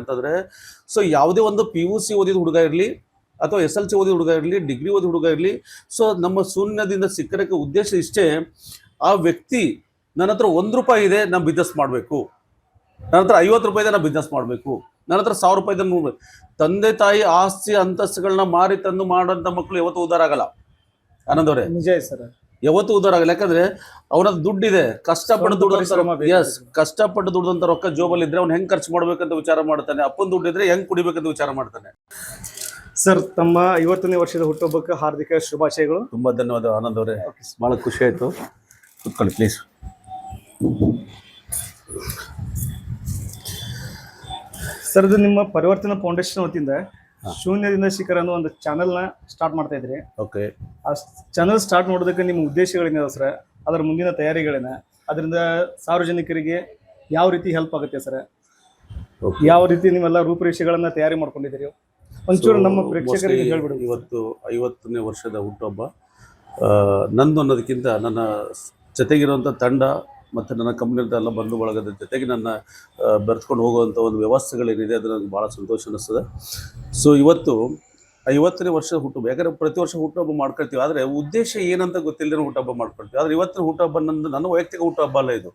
ಅಂತಂದ್ರೆ ಸೊ ಯಾವುದೇ ಒಂದು ಪಿ ಯು ಸಿ ಓದಿದ ಹುಡುಗ ಇರಲಿ, ಅಥವಾ ಎಸ್ ಎಲ್ ಸಿ ಓದಿದ ಹುಡುಗ ಇರಲಿ ಡಿಗ್ರಿ ಓದಿದ ಹುಡುಗ ಇರಲಿ ಸೊ ನಮ್ಮ ಶೂನ್ಯದಿಂದ ಸಿಕ್ಕರಕ್ಕೆ ಉದ್ದೇಶ ಇಷ್ಟೇ, ಆ ವ್ಯಕ್ತಿ ನನ್ನ ಹತ್ರ ಒಂದು ರೂಪಾಯಿ ಇದೆ, ನಾನು ಬಿಸ್ನೆಸ್ ಮಾಡಬೇಕು. ನನ್ನ ಹತ್ರ ಐವತ್ತು ರೂಪಾಯಿ ಇದೆ, ನಾನು ಬಿಸ್ನೆಸ್ ಮಾಡಬೇಕು. ನನ್ನ ಹತ್ರ ಸಾವಿರ ರೂಪಾಯಿ ಇದೆ ನೂರು ತಂದೆ ತಾಯಿ ಆಸ್ತಿ ಅಂತಸ್ತುಗಳನ್ನ ಮಾರಿ ತಂದು ಮಾಡೋಂಥ ಮಕ್ಕಳು ಯಾವತ್ತೂ ಉದ್ದಾರ ಆಗಲ್ಲ. ಆನಂದ್ ಅವರೇ? ನಿಜ ಸರ್. ಯಾವತ್ತೂ ಉದ್ದಾರ ಆಗಲ್ಲ. ಯಾಕಂದ್ರೆ ಅವನ ದುಡ್ಡಿದೆ. ಕಷ್ಟಪಟ್ಟು ದುಡ್ಡು. ಎಸ್ ಕಷ್ಟಪಟ್ಟು ದುಡ್ದಂತ ರೊಕ್ಕ ಜೋಬಲ್ಲಿ ಇದ್ರೆ ಅವ್ನು ಹೆಂಗ್ ಖರ್ಚು ಮಾಡ್ಬೇಕಂತ ವಿಚಾರ ಮಾಡ್ತಾನೆ. ಅಪ್ಪನ ದುಡ್ಡಿದ್ರೆ ಹೆಂಗ್ ಕುಡಿಬೇಕಂತ ವಿಚಾರ ಮಾಡ್ತಾನೆ. ಸರ್ ತಮ್ಮ ಐವತ್ತನೇ ವರ್ಷದ ಹುಟ್ಟುಹಬ್ಬಕ್ಕೆ ಹಾರ್ದಿಕ ಶುಭಾಶಯಗಳು. ತುಂಬಾ ಧನ್ಯವಾದ ಆನಂದ್ ಅವರೇ. ಬಹಳ ಖುಷಿ ಆಯ್ತು. ಕುತ್ಕೊಳ್ಳಿ ಪ್ಲೀಸ್ ಸರ್ ಇದು ನಿಮ್ಮ ಪರಿವರ್ತನಾ ಫೌಂಡೇಶನ್ ವತಿಯಿಂದ ಶೂನ್ಯದಿಂದ ಶಿಖರ ಅನ್ನೋ ಒಂದು ಚಾನೆಲ್ನ ಸ್ಟಾರ್ಟ್ ಮಾಡ್ತಾ ಇದ್ರಿ. ಓಕೆ ಆ ಚಾನೆಲ್ ಸ್ಟಾರ್ಟ್ ಮಾಡೋದಕ್ಕೆ ನಿಮ್ಮ ಉದ್ದೇಶಗಳೇನಿದೆ ಸರ್ ಅದರ ಮುಂದಿನ ತಯಾರಿಗಳೇನ? ಅದರಿಂದ ಸಾರ್ವಜನಿಕರಿಗೆ ಯಾವ ರೀತಿ ಹೆಲ್ಪ್ ಆಗುತ್ತೆ ಸರ್. ಯಾವ ರೀತಿ ನೀವೆಲ್ಲ ರೂಪುರೇಷೆಗಳನ್ನು ತಯಾರಿ ಮಾಡ್ಕೊಂಡಿದ್ದೀರಿ? ಒಂಚೂರು ನಮ್ಮ ಪ್ರೇಕ್ಷಕರಿಗೆ ಹೇಳ್ಬಿಡಿ ಇವತ್ತು ಐವತ್ತನೇ ವರ್ಷದ ಹುಟ್ಟುಹಬ್ಬ. ನಂದು ಅನ್ನೋದಕ್ಕಿಂತ ನನ್ನ ಜೊತೆಗಿರುವಂಥ ತಂಡ ಮತ್ತು ನನ್ನ ಕಂಪ್ನಿಯಿಂದ ಎಲ್ಲ ಬಂಧು ಬಳಗದ ಜೊತೆಗೆ ನನ್ನ ಬೆರೆತ್ಕೊಂಡು ಹೋಗುವಂಥ ಒಂದು ವ್ಯವಸ್ಥೆಗಳೇನಿದೆ ಅದು ನನಗೆ ಭಾಳ ಸಂತೋಷ ಅನ್ನಿಸ್ತದೆ ಸೊ ಇವತ್ತು ಐವತ್ತನೇ ವರ್ಷದ ಹುಟ್ಟುಹಬ್ಬ, ಯಾಕಂದರೆ ಪ್ರತಿ ವರ್ಷ ಹುಟ್ಟುಹಬ್ಬ ಮಾಡ್ಕೊಳ್ತೀವಿ. ಆದರೆ ಉದ್ದೇಶ ಏನಂತ ಗೊತ್ತಿಲ್ಲದೆ ಹುಟ್ಟುಹಬ್ಬ ಮಾಡ್ಕೊಳ್ತೀವಿ. ಆದರೆ ಇವತ್ತಿನ ಹುಟ್ಟುಹಬ್ಬ ನಂದು ನನ್ನ ವೈಯಕ್ತಿಕ ಹುಟ್ಟುಹಬ್ಬ ಅಲ್ಲ ಇದು.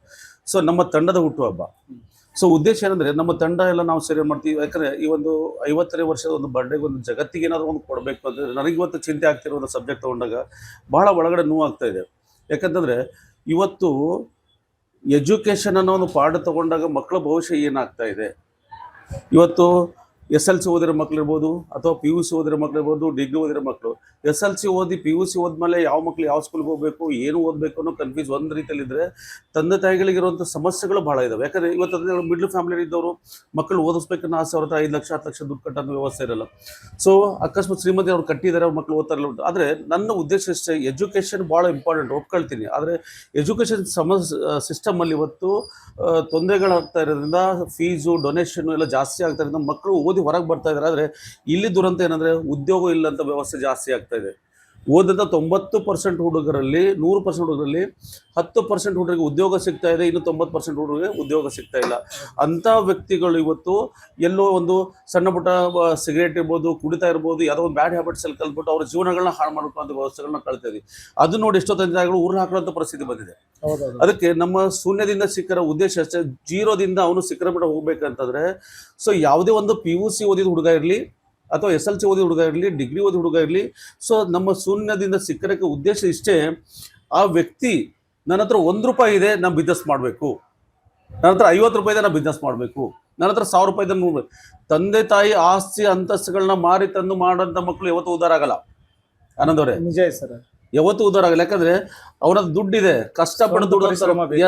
ಸೊ ನಮ್ಮ ತಂಡದ ಹುಟ್ಟುಹಬ್ಬ. ಸೊ ಉದ್ದೇಶ ಏನಂದ್ರೆ ನಮ್ಮ ತಂಡ ಎಲ್ಲ ನಾವು ಸೇರಿ ಮಾಡ್ತೀವಿ. ಯಾಕಂದರೆ ಈ ಒಂದು ಐವತ್ತನೇ ವರ್ಷದ ಒಂದು ಬರ್ಡೇಗೆ ಒಂದು ಜಗತ್ತಿಗೆ ಏನಾದರೂ ಒಂದು ಕೊಡಬೇಕು ಅಂದ್ರೆ ನನಗೆ ಇವತ್ತು ಚಿಂತೆ ಆಗ್ತಿರೋ ಒಂದು ಸಬ್ಜೆಕ್ಟ್ ತಗೊಂಡಾಗ ಬಹಳ ಒಳಗಡೆ ನೋವು ಆಗ್ತಾ ಇದೆ. ಯಾಕಂತಂದ್ರೆ ಇವತ್ತು ಎಜುಕೇಶನ್ ಅನ್ನೋ ಒಂದು ಪಾಠ ತಗೊಂಡಾಗ ಮಕ್ಕಳ ಭವಿಷ್ಯ ಏನಾಗ್ತಾ ಇದೆ? ಇವತ್ತು ಎಸ್ ಎಲ್ ಸಿ ಓದಿರೋ ಮಕ್ಳು ಇರ್ಬೋದು ಅಥವಾ ಪಿ ಯು ಸಿ ಓದಿರೋ ಮಕ್ಳು ಇರ್ಬೋದು, ಡಿಗ್ರಿ ಓದಿರೋ ಮಕ್ಕಳು ಎಸ್ ಎಲ್ ಸಿ ಓದಿ ಪಿ ಯು ಸಿ ಓದ್ಮೇಲೆ ಯಾವ ಮಕ್ಳು ಯಾವ ಸ್ಕೂಲ್ಗೆ ಹೋಗಬೇಕು, ಏನು ಓದಬೇಕು ಅನ್ನೋ ಕನ್ಫ್ಯೂಸ್ ಒಂದು ರೀತಿಯಲ್ಲಿ ಇದ್ರೆ ತಂದೆ ತಾಯಿಗಳಿಗಿರುವಂಥ ಸಮಸ್ಯೆಗಳು ಭಾಳ ಇದಾವೆ. ಯಾಕಂದ್ರೆ ಇವತ್ತು ಮಿಡ್ಲ್ ಫ್ಯಾಮಿಲಿ ಇದ್ದವರು ಮಕ್ಕಳು ಓದಿಸ್ಬೇಕನ್ನ ಆಸೆ ಅವ್ರ ಐದು ಲಕ್ಷ, ಹತ್ತು ಲಕ್ಷ ದುಡ್ಡು ಕಟ್ಟೋ ವ್ಯವಸ್ಥೆ ಇರಲ್ಲ. ಸೊ ಅಕಸ್ಮಾತ್ ಶ್ರೀಮತಿ ಅವ್ರು ಕಟ್ಟಿದ್ದಾರೆ ಅವ್ರ ಮಕ್ಕಳು ಓದ್ತಾರಲ್ಲ ಆದರೆ ನನ್ನ ಉದ್ದೇಶ ಅಷ್ಟೇ ಎಜುಕೇಷನ್ ಭಾಳ ಇಂಪಾರ್ಟೆಂಟ್ ಒಪ್ಕೊಳ್ತೀನಿ. ಆದರೆ ಎಜುಕೇಷನ್ ಸಮಸ್ ಸಿಸ್ಟಮಲ್ಲಿ ಇವತ್ತು ತೊಂದರೆಗಳಾಗ್ತಾ ಇರೋದ್ರಿಂದ ಫೀಸು ಡೊನೇಷನ್ ಎಲ್ಲ ಜಾಸ್ತಿ ಆಗ್ತಾ ಇರೋದ್ರಿಂದ ಮಕ್ಕಳು ಹೊರಗೆ ಬರ್ತಾ ಇದ್ದಾರೆ ಆದರೆ ಇಲ್ಲಿ ದುರಂತ ಏನಂದರೆ ಉದ್ಯೋಗ ಇಲ್ಲಂತ ವ್ಯವಸ್ಥೆ ಜಾಸ್ತಿ ಆಗ್ತಾ ಇದೆ. ಓದಿದ ತೊಂಬತ್ತು ಪರ್ಸೆಂಟ್ ಹುಡುಗರಲ್ಲಿ ನೂರು ಪರ್ಸೆಂಟ್ ಹುಡುಗರಲ್ಲಿ ಹತ್ತು ಪರ್ಸೆಂಟ್ ಹುಡುಗರಿಗೆ ಉದ್ಯೋಗ ಸಿಗ್ತಾ ಇದೆ ಇನ್ನು ತೊಂಬತ್ತು ಪರ್ಸೆಂಟ್ ಹುಡುಗರಿಗೆ ಉದ್ಯೋಗ ಸಿಗ್ತಾ ಇಲ್ಲ. ಅಂಥ ವ್ಯಕ್ತಿಗಳು ಇವತ್ತು ಎಲ್ಲೋ ಒಂದು ಸಣ್ಣ ಪುಟ್ಟ ಸಿಗರೇಟ್ ಇರ್ಬೋದು ಕುಡಿತಾ ಇರ್ಬೋದು ಯಾವುದೋ ಒಂದು ಬ್ಯಾಡ್ ಹ್ಯಾಬಿಟ್ಸಲ್ಲಿ ಕಲ್ತ್ಬಿಟ್ಟು ಅವ್ರ ಜೀವನಗಳನ್ನ ಹಾಳು ಮಾಡ್ಕೊಳ್ಳೋ ವ್ಯವಸ್ಥೆಗಳನ್ನ ಕಳ್ತಾ ಇದ್ದೀವಿ ಅದು ನೋಡಿ ಎಷ್ಟೋ ತಂದೆ ತಾಯಿಗಳು ಊರು ಹಾಕೊಳ್ಳೋ ಪರಿಸ್ಥಿತಿ ಬಂದಿದೆ. ಅದಕ್ಕೆ ನಮ್ಮ ಶೂನ್ಯದಿಂದ ಸಿಕ್ಕರ ಉದ್ದೇಶ ಅಷ್ಟೇ ಜೀರೋದಿಂದ ಅವನು ಸಿಕ್ಕರ ಬಿಟ್ಟು ಹೋಗ್ಬೇಕಂತಂದ್ರೆ ಸೊ ಯಾವುದೇ ಒಂದು ಪಿ ಯು ಸಿ ಓದಿದ ಹುಡುಗ ಇರಲಿ ಅಥವಾ ಎಸ್ ಎಲ್ ಸಿ ಓದಿದ ಹುಡುಗ ಇರಲಿ, ಡಿಗ್ರಿ ಓದಿ ಹುಡುಗ ಇರಲಿ. ಸೊ ನಮ್ಮ ಶೂನ್ಯದಿಂದ ಸಿಕ್ಕರಕ್ಕೆ ಉದ್ದೇಶ ಇಷ್ಟೇ, ಆ ವ್ಯಕ್ತಿ ನನ್ನ ಹತ್ರ ಒಂದು ರೂಪಾಯಿ ಇದೆ, ನಾನು ಬಿಸ್ನೆಸ್ ಮಾಡಬೇಕು. ನನ್ನ ಹತ್ರ ಐವತ್ತು ರೂಪಾಯಿ ಇದೆ, ನಾನು ಬಿಸ್ನೆಸ್ ಮಾಡಬೇಕು. ನನ್ನ ಹತ್ರ ಸಾವಿರ ರೂಪಾಯಿ ಇದೆ ತಂದೆ, ತಾಯಿ ಆಸ್ತಿ ಅಂತಸ್ತುಗಳನ್ನ ಮಾರಿ ತಂದು ಮಾಡೋಂಥ ಮಕ್ಕಳು ಯಾವತ್ತೂ ಉದ್ದಾರ ಆಗಲ್ಲ. ಆನಂದ್ ಅವರೇ. ನಿಜ ಸರ್. ಯಾವತ್ತೂ ಉದ್ದಾರ ಆಗಲ್ಲ. ಯಾಕಂದ್ರೆ ಅವನ ದುಡ್ಡಿದೆ. ಕಷ್ಟಪಟ್ಟು ದುಡ್ಡು.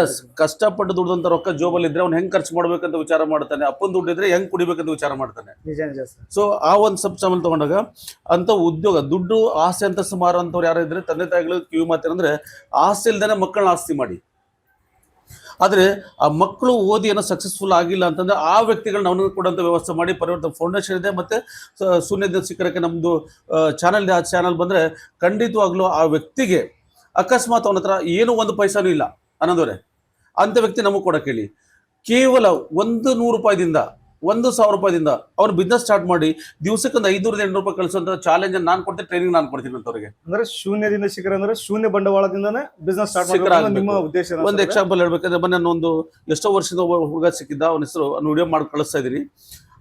ಎಸ್ ಕಷ್ಟಪಟ್ಟು ದುಡ್ದಂತ ರೊಕ್ಕ ಜೋಬಲ್ಲಿ ಇದ್ರೆ ಅವ್ನು ಹೆಂಗ್ ಖರ್ಚು ಮಾಡ್ಬೇಕಂತ ವಿಚಾರ ಮಾಡ್ತಾನೆ. ಅಪ್ಪನ ದುಡ್ಡಿದ್ರೆ ಹೆಂಗ್ ಕುಡಿಬೇಕಂತ ವಿಚಾರ ಮಾಡ್ತಾನೆ. ಸೊ ಆ ಒಂದು ಸಬ್ ಸಾಮಾನು ತಗೊಂಡಾಗ ಅಂತ ಉದ್ಯೋಗ ದುಡ್ಡು ಆಸೆ ಅಂತ ಸುಮಾರು ಅಂತವ್ರು ಯಾರು ಇದ್ರೆ ತಂದೆ ತಾಯಿಗಳು ಕಿವಿ ಮಾತೇನಂದ್ರೆ ಆಸೆ ಇಲ್ದೇನೆ ಮಕ್ಕಳನ್ನ ಆಸ್ತಿ ಮಾಡಿ. ಆದ್ರೆ ಆ ಮಕ್ಕಳು ಓದಿ ಏನೋ ಸಕ್ಸಸ್ಫುಲ್ ಆಗಿಲ್ಲ ಅಂತಂದ್ರೆ ಆ ವ್ಯಕ್ತಿಗಳನ್ನ ಅವನಿಗೆ ಕೊಡುವಂತ ವ್ಯವಸ್ಥೆ ಮಾಡಿ ಪರಿವರ್ತನೆ ಫೌಂಡೇಶನ್ ಇದೆ ಮತ್ತು ಶೂನ್ಯದ ಶಿಖರಕ್ಕೆ ನಮ್ಮದು ಚಾನಲ್ ಆ ಚಾನಲ್ ಬಂದರೆ ಖಂಡಿತವಾಗ್ಲೂ ಆ ವ್ಯಕ್ತಿಗೆ ಅಕಸ್ಮಾತ್ ಅವನ ಹತ್ರ ಏನೂ ಒಂದು ಪೈಸಾನೂ ಇಲ್ಲ. ಅನ್ನೋದವ್ರೆ ಅಂಥ ವ್ಯಕ್ತಿ ನಮಗೆ ಕೊಡಕ್ಕೆ ಹೇಳಿ. ಕೇವಲ ಒಂದು ನೂರು ರೂಪಾಯಿದಿಂದ ಒಂದು ಸಾವಿರ ರೂಪಾಯಿಂದ ಅವ್ರು ಬಿಸ್ನೆಸ್ ಸ್ಟಾರ್ಟ್ ಮಾಡಿ ದಿವಸಕ್ಕೆ ಒಂದು ಐನೂರಿಂದ ಎಂಟು ರೂಪಾಯಿ ಕಳಿಸುವಂತ ಚಾಲೆಂಜ್ ನಾನು ಕೊಡ್ತೀನಿ ಟ್ರೈನಿಂಗ್ ನಾನು ಕೊಡ್ತೀನಿ ಅಂತ ಅವರಿಗೆ ಅಂದ್ರೆ ಶೂನ್ಯದಿಂದ ಶಿಖರ ಅಂದ್ರೆ ಶೂನ್ಯ ಬಂಡವಾಳದಿಂದನೇ ಬಿಸ್ನೆಸ್ ಸ್ಟಾರ್ಟ್ ಮಾಡಿ ನಿಮ್ಮ ಉದ್ದೇಶ ಒಂದು? ಎಕ್ಸಾಂಪಲ್ ಹೇಳ್ಬೇಕಂದ್ರೆ ಮೊನ್ನೆ ನಾನು ಒಂದು ಎಷ್ಟೋ ವರ್ಷದ ಹುಡುಗ ಸಿಕ್ಕಿದ್ದ ಅವನ ಹೆಸರು ವಿಡಿಯೋ ಮಾಡಿ ಕಳಿಸ್ತಾ ಇದ್ದೀನಿ.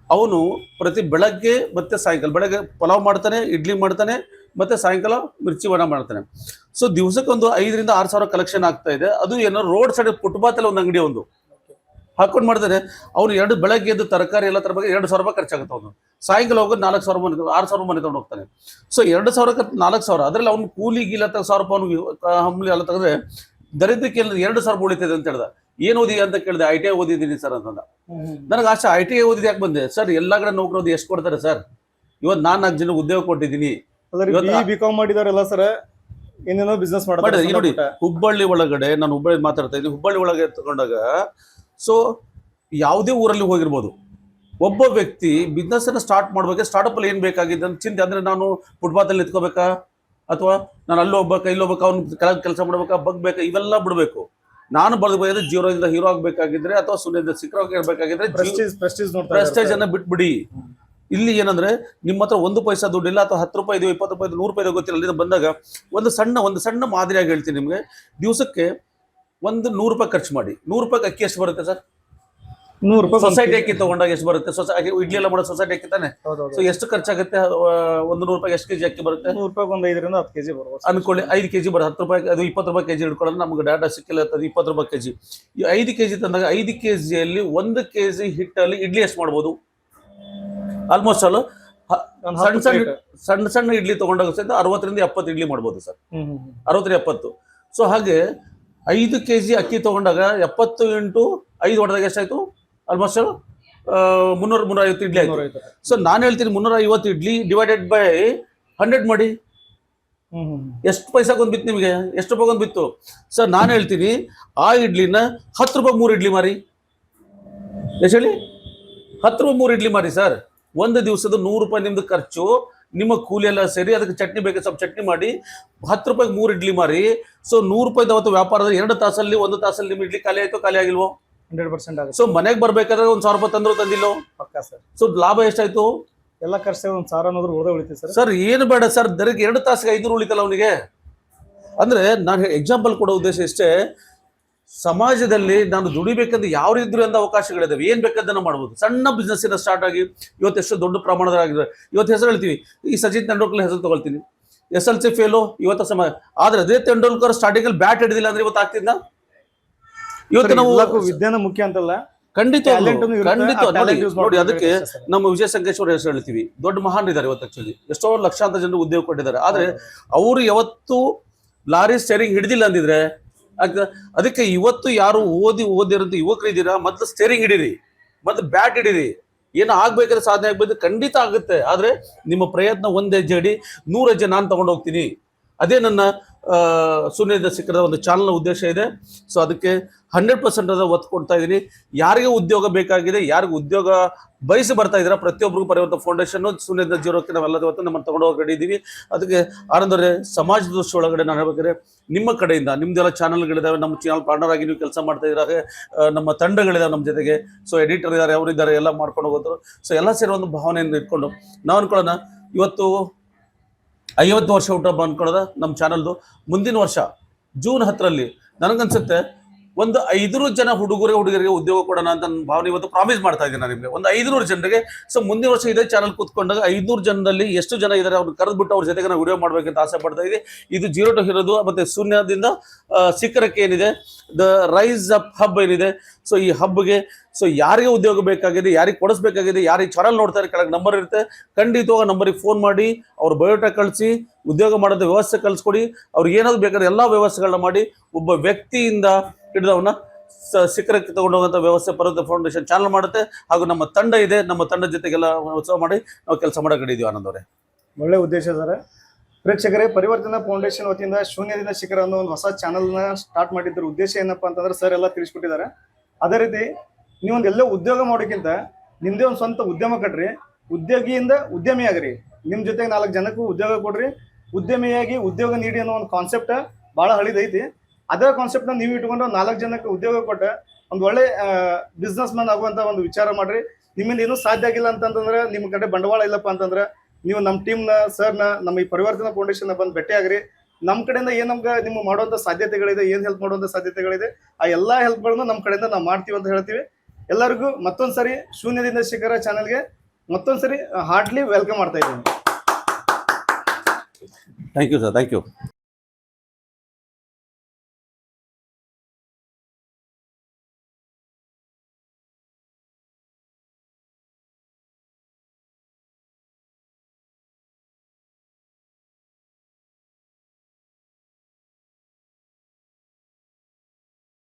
ಅವನು ಪ್ರತಿ ಬೆಳಗ್ಗೆ ಮತ್ತೆ ಸಾಯಂಕಾಲ ಬೆಳಗ್ಗೆ ಪಲಾವ್ ಮಾಡ್ತಾನೆ ಇಡ್ಲಿ ಮಾಡ್ತಾನೆ ಮತ್ತೆ ಸಾಯಂಕಾಲ ಮಿರ್ಚಿ ವಡ ಮಾಡ್ತಾನೆ. ಸೊ ದಿವಸಕ್ಕೆ ಒಂದು ಐದರಿಂದ ಆರು ಸಾವಿರ ಕಲೆಕ್ಷನ್ ಆಗ್ತಾ ಇದೆ. ಅದು ಏನೋ ರೋಡ್ ಸೈಡ್ ಫುಟ್ಪಾತಲ್ಲಿ ಒಂದು ಅಂಗಡಿ ಒಂದು. ಹಾಕೊಂಡು ಮಾಡಿದ್ರೆ ಅವ್ನು ಎರಡು ಬೆಳಗ್ಗೆ ಎದ್ದು ತರಕಾರಿ ಎಲ್ಲ ತರಬೇಕು ಎರಡು ಸಾವಿರ ರೂಪಾಯಿ ಖರ್ಚಾಗುತ್ತೆ ಅವನು. ಸಾಯಂಕಾಲ ಹೋಗೋದು ನಾಲ್ಕು ಸಾವಿರ ಮನೆ ಆರು ಸಾವಿರ ಮನೆ ತಗೊಂಡು ಹೋಗ್ತಾನೆ. ಸೊ ಎರಡು ಸಾವಿರಕ್ಕೆ ನಾಲ್ಕು ಸಾವಿರ ಅದರಲ್ಲಿ ಅವ್ನು ಕೂಲಿ ಗೀಲ ತ ಸಾವಿರ ರೂಪಾಯಿ ಅವ್ನಿಗೆ ಹಂಬ್ಲಿ ಎಲ್ಲ ತೆಗೆದ್ರೆ ದರಿದ್ರಕ್ಕೆ ಎರಡು ಸಾವಿರ ಉಳಿತದೆ ಅಂತ ಹೇಳ್ದ. ಏನು ಓದಿ ಅಂತ ಕೇಳಿದೆ ಐ ಟಿ ಐ ಓದಿದ್ದೀನಿ ಸರ್ ಅಂತಂದ. ನನಗೆ ಆಶೆ ಐ ಟಿ ಐ ಓದಿದ ಯಾಕೆ ಬಂದೆ? ಸರ್ ಎಲ್ಲ ಕಡೆ ನೌಕರೋದು ಎಷ್ಟು ಕೊಡ್ತಾರೆ ಸರ್? ಇವತ್ತು ನಾನು ನಾಲ್ಕು ಜನ ಉದ್ಯೋಗ ಕೊಟ್ಟಿದ್ದೀನಿ. ಅದ್ರಲ್ಲಿ ಇವತ್ತು- ಬಿ ಬಿ ಕಾಮ್ ಮಾಡಿದಾರೆಲ್ಲ ಸರ್ ಏನೇನೋ ಬಿಸ್ನೆಸ್ ಮಾಡಿ ನೋಡಿ ಹುಬ್ಬಳ್ಳಿ ಒಳಗಡೆ ನಾನು ಹುಬ್ಬಳ್ಳಿ ಮಾತಾಡ್ತಾ ಇದ್ದೀನಿ ಹುಬ್ಬಳ್ಳಿ ಒಳಗೆ ತಗೊಂಡಾಗ ಸೊ ಯಾವುದೇ ಊರಲ್ಲಿ ಹೋಗಿರ್ಬೋದು. ಒಬ್ಬ ವ್ಯಕ್ತಿ ಬಿಸ್ನೆಸ್ ಅನ್ನ ಸ್ಟಾರ್ಟ್ ಮಾಡ್ಬೇಕು ಸ್ಟಾರ್ಟಪ್ ಅಲ್ಲಿ ಏನ್ ಬೇಕಾಗಿದೆ ಅಂತ ಚಿಂತೆ. ಅಂದ್ರೆ ನಾನು ಫುಟ್ಪಾತ್ ಅಲ್ಲಿ ನಿಂತ್ಕೋಬೇಕಾ? ಅಥವಾ ನಾನು ಅಲ್ಲಿ ಹೋಗ್ಬೇಕಾ ಇಲ್ಲಿ ಹೋಗ್ಬೇಕಾ ಅವ್ನು ಕೆಲ ಕೆಲಸ ಮಾಡ್ಬೇಕಾ ಬಗ್ಬೇಕಾ ಇವೆಲ್ಲ ಬಿಡಬೇಕು. ನಾನು ಬದುಕಬೇಕಾದ್ರೆ ಜೀರೋದಿಂದ ಹೀರೋ ಆಗಬೇಕಾಗಿದ್ರೆ ಅಥವಾ ಶೂನ್ಯದಿಂದ ಶಿಖರ ಇರಬೇಕಾಗಿದ್ರೆ ಪ್ರೆಸ್ಟೇಜ್ ಅನ್ನ ಬಿಟ್ಬಿಡಿ. ಇಲ್ಲಿ ಏನಂದ್ರೆ ನಿಮ್ಮ ಹತ್ರ ಒಂದು ಪೈಸಾ ದುಡ್ಡಿಲ್ಲ ಅಥವಾ ಹತ್ತು ರೂಪಾಯಿ ಇದೆಯೋ ಇಪ್ಪತ್ತು ರೂಪಾಯಿ ನೂರು ರೂಪಾಯಿ ಗೊತ್ತಿಲ್ಲ ಅಲ್ಲಿಂದ ಬಂದಾಗ ಒಂದು ಸಣ್ಣ ಒಂದು ಸಣ್ಣ ಮಾದರಿಯಾಗಿ ಹೇಳ್ತೀನಿ ನಿಮಗೆ. ದಿವಸಕ್ಕೆ ಒಂದು ನೂರು ರೂಪಾಯಿ ಖರ್ಚು ಮಾಡಿ. ನೂರು ರೂಪಾಯಿ ಅಕ್ಕಿ ಎಷ್ಟು ಬರುತ್ತೆ ಸರ್? ನೂರು ರೂಪಾಯಿ ಸೊಸೈಟಿ ಅಕ್ಕಿ ತಗೊಂಡಾಗ ಎಷ್ಟು ಬರುತ್ತೆ? ಸೊಸೈಟಿ ಇಡ್ಲಿ ಎಲ್ಲ ಮಾಡೋ ಸೊಸೈಟಿ ಅಕ್ಕಿ ತಾನೆ? ಸೊ ಎಷ್ಟು ಖರ್ಚಾಗುತ್ತೆ? ಒಂದು ನೂರು ರೂಪಾಯಿ ಎಷ್ಟು ಕೆಜಿ ಅಕ್ಕಿ ಬರುತ್ತೆ? ನೂರು ರೂಪಾಯಿ ಒಂದು ಐದರಿಂದ ಹತ್ತು ಕೆಜಿ ಬರುತ್ತೆ. ಅನ್ಕೊಳ್ಳಿ ಐದು ಕೆಜಿ ಬರುತ್ತೆ. ಹತ್ತು ರೂಪಾಯಿ ಅದು ಇಪ್ಪತ್ತು ರೂಪಾಯಿ ಕೆಜಿ ಹಿಡ್ಕೊಳ್ಳೋದು. ನಮ್ಗೆ ಡಾಟಾ ಸಿಕ್ಕಿಲ್ಲ ಅದು ಇಪ್ಪತ್ತು ರೂಪಾಯಿ ಕೆಜಿ. ಈ ಐದು ಕೆಜಿ ತಂದಾಗ ಐದು ಕೆಜಿಯಲ್ಲಿ ಒಂದು ಕೆಜಿ ಹಿಟ್ಟಲ್ಲಿ ಇಡ್ಲಿ ಎಷ್ಟು ಮಾಡ್ಬೋದು? ಆಲ್ಮೋಸ್ಟ್ ಆಲ್ ಸಣ್ಣ ಸಣ್ಣ ಸಣ್ಣ ಸಣ್ಣ ಇಡ್ಲಿ ತಗೊಂಡಾಗ ಸಹಿತ ಅರವತ್ತರಿಂದ ಎಪ್ಪತ್ತು ಇಡ್ಲಿ ಮಾಡ್ಬೋದು ಸರ್. ಅರವತ್ತರಿಂದ ಎಪ್ಪತ್ತು. ಸೊ ಹಾಗೆ ಐದು ಕೆ ಜಿ ಅಕ್ಕಿ ತಗೊಂಡಾಗ ಎಪ್ಪತ್ತು ಇಂಟು ಐದು ಹೊಡೆದಾಗ ಎಷ್ಟಾಯ್ತು? ಆಲ್ಮೋಸ್ಟ್ ಮುನ್ನೂರು ಮುನ್ನೂರ ಐವತ್ತು ಇಡ್ಲಿ ಆಯ್ತು. ಸೊ ನಾನು ಹೇಳ್ತೀನಿ ಮುನ್ನೂರ ಐವತ್ತು ಇಡ್ಲಿ ಡಿವೈಡೆಡ್ ಬೈ ಹಂಡ್ರೆಡ್ ಮಾಡಿ. ಎಷ್ಟು ಪೈಸಾಗೊಂದು ಬಿತ್ತು ನಿಮಗೆ? ಎಷ್ಟು ರೂಪಾಯಿಗೊಂದು ಬಿತ್ತು ಸರ್ ನಾನು ಹೇಳ್ತೀನಿ ಆ ಇಡ್ಲಿನ ಹತ್ತು ರೂಪಾಯಿ ಮೂರು ಇಡ್ಲಿ ಮಾರಿ. ಎಷ್ಟು ಹೇಳಿ? ಹತ್ತು ರೂಪಾಯಿ ಮೂರು ಇಡ್ಲಿ ಮಾರಿ ಸರ್ ಒಂದು ದಿವಸದ ನೂರು ರೂಪಾಯಿ ನಿಮ್ದು ಖರ್ಚು. ನಿಮ್ಮ ಕೂಲಿ ಎಲ್ಲ ಸೇರಿ ಅದಕ್ಕೆ ಚಟ್ನಿ ಬೇಕು ಸ್ವಲ್ಪ ಚಟ್ನಿ ಮಾಡಿ ಹತ್ತು ರೂಪಾಯಿಗೆ ಮೂರು ಇಡ್ಲಿ ಮಾರಿ. ಸೊ ನೂರು ರೂಪಾಯಿ ಅವತ್ತು ವ್ಯಾಪಾರದ ಎರಡು ತಾಸಲ್ಲಿ ಒಂದು ತಾಸಲ್ಲಿ ನಿಮ್ಮ ಇಡ್ಲಿ ಖಾಲಿ ಆಯ್ತು ಖಾಲಿ ಆಗಿಲ್ವೋ? ಹಂಡ್ರೆಡ್ ಪರ್ಸೆಂಟ್ ಆಗುತ್ತೆ. ಸೊ ಮನೆಗೆ ಬರಬೇಕಾದ್ರೆ ಒಂದು ಸಾವಿರ ರೂಪಾಯಿ ತಂದ್ರು ತಂದಿಲ್ಲೋ? ಪಕ್ಕಾ ಸರ್. ಸೊ ಲಾಭ ಎಷ್ಟಾಯ್ತು? ಎಲ್ಲ ಖರ್ಚು ಒಂದು ಸಾವಿರ ಅನ್ನೋದ್ರ ಉಳಿದ ಉಳಿತೀವಿ ಸರ್. ಸರ್ ಏನು ಬೇಡ ಸರ್ ದರಿಗೆ ಎರಡು ತಾಸಿಗೆ ಐದು ಉಳಿತಲ್ಲ ಅವನಿಗೆ? ಅಂದ್ರೆ ನಾನು ಎಕ್ಸಾಂಪಲ್ ಕೊಡೋ ಉದ್ದೇಶ ಇಷ್ಟೇ ಸಮಾಜದಲ್ಲಿ ನಾನು ದುಡಿಬೇಕಂದ್ರೆ ಯಾವ ಇದ್ರು ಅಂತ ಅವಕಾಶಗಳಿದಾವೆ? ಏನ್ ಬೇಕಾದನ್ನ ಮಾಡ್ಬೋದು. ಸಣ್ಣ ಬಿಸ್ನೆಸ್ ಇಂದ ಸ್ಟಾರ್ಟ್ ಆಗಿ ಇವತ್ತು ಎಷ್ಟು ದೊಡ್ಡ ಪ್ರಮಾಣದಾಗಿದೆ ಇವತ್ತು ಹೆಸರು ಹೇಳ್ತೀವಿ ಈ ಸಚಿನ್ ತೆಂಡೂಲ್ಕರ್ ಹೆಸರು ತಗೊಳ್ತೀನಿ. ಎಸ್ ಎಲ್ ಸಿ ಫೇಲು ಇವತ್ತು ಸಮಾಜ ಆದ್ರೆ ಅದೇ ತೆಂಡೂಲ್ಕರ್ ಸ್ಟಾರ್ಟಿಂಗ್ ಅಲ್ಲಿ ಬ್ಯಾಟ್ ಹಿಡಿದಿಲ್ಲ ಅಂದ್ರೆ ಇವತ್ತು ಆಗ್ತಿದ್ದ ಇವತ್ತು ನಾವು ವಿಜ್ಞಾನ ಮುಖ್ಯ ಅಂತಲ್ಲ? ಖಂಡಿತ ಖಂಡಿತ. ನೋಡಿ ಅದಕ್ಕೆ ನಮ್ಮ ವಿಜಯ ಸಂಕೇಶ್ವರ ಹೆಸರು ಹೇಳ್ತೀವಿ. ದೊಡ್ಡ ಮಹಾನ್ ಇದ್ದಾರೆ ಇವತ್ತು ಆಕ್ಚುಲಿ ಎಷ್ಟೋ ಲಕ್ಷಾಂತರ ಜನರು ಉದ್ಯೋಗ ಕೊಟ್ಟಿದ್ದಾರೆ. ಆದ್ರೆ ಅವರು ಯಾವತ್ತು ಲಾರಿ ಸ್ಟೇರಿಂಗ್ ಹಿಡಿದಿಲ್ಲ ಅಂದಿದ್ರೆ ಅದಕ್ಕೆ ಇವತ್ತು ಯಾರು ಓದಿ ಓದಿರೋಂಥ ಯುವಕರು ಇದ್ದೀರಾ? ಮೊದಲು ಸ್ಟೇರಿಂಗ್ ಹಿಡೀರಿ. ಮೊದಲು ಬ್ಯಾಟ್ ಹಿಡೀರಿ. ಏನು ಆಗ್ಬೇಕಾದ್ರೆ ಸಾಧನೆ ಆಗ್ಬೇಕು. ಖಂಡಿತ ಆಗುತ್ತೆ. ಆದ್ರೆ ನಿಮ್ಮ ಪ್ರಯತ್ನ ಒಂದು ಹೆಜ್ಜೆ ಅಡಿ. ನೂರು ಹೆಜ್ಜೆ ನಾನು ತಗೊಂಡು ಹೋಗ್ತೀನಿ ಅದೇ ನನ್ನ ಶೂನ್ಯದ ಶಿಖರದ ಒಂದು ಚಾನಲ್ನ ಉದ್ದೇಶ ಇದೆ. ಸೊ ಅದಕ್ಕೆ ಹಂಡ್ರೆಡ್ ಪರ್ಸೆಂಟ್ ಅದ ಒತ್ತು ಕೊಡ್ತಾ ಇದ್ದೀನಿ. ಯಾರಿಗೆ ಉದ್ಯೋಗ ಬೇಕಾಗಿದೆ, ಯಾರಿಗೂ ಉದ್ಯೋಗ ಬಯಸಿ ಬರ್ತಾ ಇದ್ದೀರಾ, ಪ್ರತಿಯೊಬ್ಬರಿಗೂ ಪರಿವರ್ತ ಫೌಂಡೇಶನ್ ಶೂನ್ಯದ ಜೀರೋಕ್ಕೆ ನಾವೆಲ್ಲ ಇವತ್ತು ನಮ್ಮ ತಗೊಂಡು ಹೋಗಿ ರೆಡಿ ಇದ್ದೀವಿ. ಅದಕ್ಕೆ ಆನಂದರೆ ಸಮಾಜದ ದೃಷ್ಟಿ ಒಳಗಡೆ ನಾನು ಹೇಳ್ಬೇಕಾದ್ರೆ, ನಿಮ್ಮ ಕಡೆಯಿಂದ ನಿಮ್ಮದೆಲ್ಲ ಚಾನಲ್ಗಳಿದ್ದಾವೆ ನಮ್ಮ ಚಾನಲ್ ಪಾರ್ಟ್ನರ್ ಆಗಿ ನೀವು ಕೆಲಸ ಮಾಡ್ತಾ ಇದ್ದಾರೆ ನಮ್ಮ ತಂಡಗಳಿದ್ದಾವೆ ನಮ್ಮ ಜೊತೆಗೆ. ಸೊ ಎಡಿಟರ್ ಇದ್ದಾರೆ, ಅವರಿದ್ದಾರೆ, ಎಲ್ಲ ಮಾಡ್ಕೊಂಡು ಹೋಗೋದು. ಸೊ ಎಲ್ಲ ಸೇರಿ ಒಂದು ಭಾವನೆಯನ್ನು ಇಟ್ಕೊಂಡು ನಾವು ಅನ್ಕೊಳ್ಳೋಣ, ಇವತ್ತು ಐವತ್ತು ವರ್ಷ ಹುಟ್ಟುಹಬ್ಬ ಅನ್ಕೊಳ್ಳೋದ ನಮ್ಮ ಚಾನಲ್ದು ಮುಂದಿನ ವರ್ಷ ಜೂನ್ ಹತ್ತರಲ್ಲಿ ನನಗನ್ಸುತ್ತೆ ಒಂದು ಐದುನೂರು ಜನ ಹುಡುಗರಿಗೆ ಹುಡುಗರಿಗೆ ಉದ್ಯೋಗ ಕೊಡೋಣ ಅಂತ ನನ್ನ ಭಾವನೆ ಇವತ್ತು ಪ್ರಾಮಿಸ್ ಮಾಡ್ತಾ ಇದ್ದೀನಿ ನಾನು ನಿಮಗೆ. ಒಂದು ಐದುನೂರು ಜನರಿಗೆ ಸೊ ಮುಂದಿನ ವರ್ಷ ಇದೇ ಚಾನಲ್ ಕೂತ್ಕೊಂಡಾಗ ಐದುನೂರು ಜನರಲ್ಲಿ ಎಷ್ಟು ಜನ ಇದ್ದಾರೆ ಅವ್ರನ್ನ ಕರೆದ್ಬಿಟ್ಟು ಅವ್ರ ಜೊತೆಗೆ ನಾವು ವಿಡಿಯೋ ಮಾಡಬೇಕಂತ ಆಸೆ ಪಡ್ತಾ ಇದ್ದೀವಿ ಇದು ಜೀರೋ ಟು ಹಿರೋದು ಮತ್ತೆ ಶೂನ್ಯದಿಂದ ಸಿಖರಕ್ಕೆ ಏನಿದೆ? ದ ರೈಸ್ ಅಪ್ ಹಬ್ ಏನಿದೆ? ಸೊ ಈ ಹಬ್ಗೆ ಸೊ ಯಾರಿಗೆ ಉದ್ಯೋಗ ಬೇಕಾಗಿದೆ, ಯಾರಿಗೆ ಕೊಡಿಸ್ಬೇಕಾಗಿದೆ, ಯಾರಿಗೆ ಚಾನಲ್ ನೋಡ್ತಾರೆ ಕೆಳಗೆ ನಂಬರ್ ಇರುತ್ತೆ. ಖಂಡಿತವಾಗ ನಂಬರಿಗೆ ಫೋನ್ ಮಾಡಿ, ಅವ್ರ ಬಯೋಟಾ ಕಳಿಸಿ, ಉದ್ಯೋಗ ಮಾಡೋದು ವ್ಯವಸ್ಥೆ ಕಳಿಸ್ಕೊಡಿ. ಅವ್ರಿಗೆ ಏನಾದ್ರು ಬೇಕಾದ್ರೆ ಎಲ್ಲ ವ್ಯವಸ್ಥೆಗಳನ್ನ ಮಾಡಿ, ಒಬ್ಬ ವ್ಯಕ್ತಿಯಿಂದ ಹಿಡಿದವನ್ನ ಸ- ಶಿಖರಕ್ಕೆ ತಗೊಂಡೋಗುವಂಥ ವ್ಯವಸ್ಥೆ ಪರ್ವತ ಫೌಂಡೇಶನ್ ಚಾನಲ್ ಮಾಡುತ್ತೆ. ಹಾಗೂ ನಮ್ಮ ತಂಡ ಇದೆ. ನಮ್ಮ ತಂಡದ ಜೊತೆಗೆಲ್ಲ ಉತ್ಸವ ಮಾಡಿ ನಾವು ಕೆಲಸ ಮಾಡೋಕ್ಕಿದ್ದೀವಿ ಆನಂದ್ ಅವರೇ. ಒಳ್ಳೆ ಉದ್ದೇಶ ಸರ್. ಪ್ರೇಕ್ಷಕರೇ, ಪರಿವರ್ತನಾ ಫೌಂಡೇಶನ್ ವತಿಯಿಂದ ಶೂನ್ಯದಿಂದ ಶಿಖರ ಅನ್ನೋ ಒಂದು ಹೊಸ ಚಾನಲ್ನ ಸ್ಟಾರ್ಟ್ ಮಾಡಿದ್ರ ಉದ್ದೇಶ ಏನಪ್ಪ ಅಂತಂದ್ರೆ ಸರ್ ಎಲ್ಲ ತಿಳಿಸ್ಬಿಟ್ಟಿದ್ದಾರೆ ಅದೇ ರೀತಿ ನೀವೊಂದು ಎಲ್ಲೋ ಉದ್ಯೋಗ ಮಾಡೋಕ್ಕಿಂತ ನಿಮ್ದೇ ಒಂದು ಸ್ವಂತ ಉದ್ಯಮ ಕಟ್ರಿ. ಉದ್ಯೋಗಿಯಿಂದ ಉದ್ಯಮಿ ಆಗ್ರಿ ನಿಮ್ ಜೊತೆಗೆ ನಾಲ್ಕು ಜನಕ್ಕೂ ಉದ್ಯೋಗ ಕೊಡ್ರಿ. ಉದ್ಯಮಿಯಾಗಿ ಉದ್ಯೋಗ ನೀಡಿ ಅನ್ನೋ ಒಂದು ಕಾನ್ಸೆಪ್ಟ್ ಬಹಳ ಹಳಿದೈತಿ. ಅದೇ ಕಾನ್ಸೆಪ್ಟ್ ನೀವು ಇಟ್ಕೊಂಡು ನಾಲ್ಕು ಜನಕ್ಕೆ ಉದ್ಯೋಗ ಕೊಟ್ಟೆ ಒಂದು ಒಳ್ಳೆ ಬಿಸ್ನೆಸ್ ಮ್ಯಾನ್ ಆಗುವಂತ ಒಂದು ವಿಚಾರ ಮಾಡ್ರಿ. ನಿಮ್ಮಿಂದ ಏನೂ ಸಾಧ್ಯ ಆಗಿಲ್ಲ ಅಂತಂದ್ರೆ ನಿಮ್ಮ ಕಡೆ ಬಂಡವಾಳ ಇಲ್ಲಪ್ಪ ಅಂತಂದ್ರೆ ನೀವು ನಮ್ಮ ಟೀಮ್ನ ಸರ್ನ ನಮ್ಮ ಈ ಪರಿವರ್ತನಾ ಫೌಂಡೇಶನ್ ಬಂದು ಭೇಟಿ ಆಗ್ರಿ ನಮ್ಮ ಕಡೆಯಿಂದ ಏನ್ ನಮ್ಗೆ ನಿಮ್ಮ ಮಾಡುವಂತ ಸಾಧ್ಯತೆಗಳಿದೆ, ಏನ್ ಹೆಲ್ಪ್ ಮಾಡುವಂತ ಸಾಧ್ಯತೆಗಳಿದೆ, ಆ ಎಲ್ಲಾ ಹೆಲ್ಪ್ಗಳನ್ನು ನಮ್ಮ ಕಡೆಯಿಂದ ನಾವು ಮಾಡ್ತೀವಿ ಅಂತ ಹೇಳ್ತೀವಿ. ಎಲ್ಲರಿಗೂ ಮತ್ತೊಂದ್ಸರಿ ಶೂನ್ಯದಿಂದ ಶಿಖರ ಚಾನೆಲ್ಗೆ ಮತ್ತೊಂದ್ಸರಿ ಹಾರ್ಡ್ಲಿ ವೆಲ್ಕಮ್ ಮಾಡ್ತಾ ಇದ್ದೀನಿ. Thank you sir thank you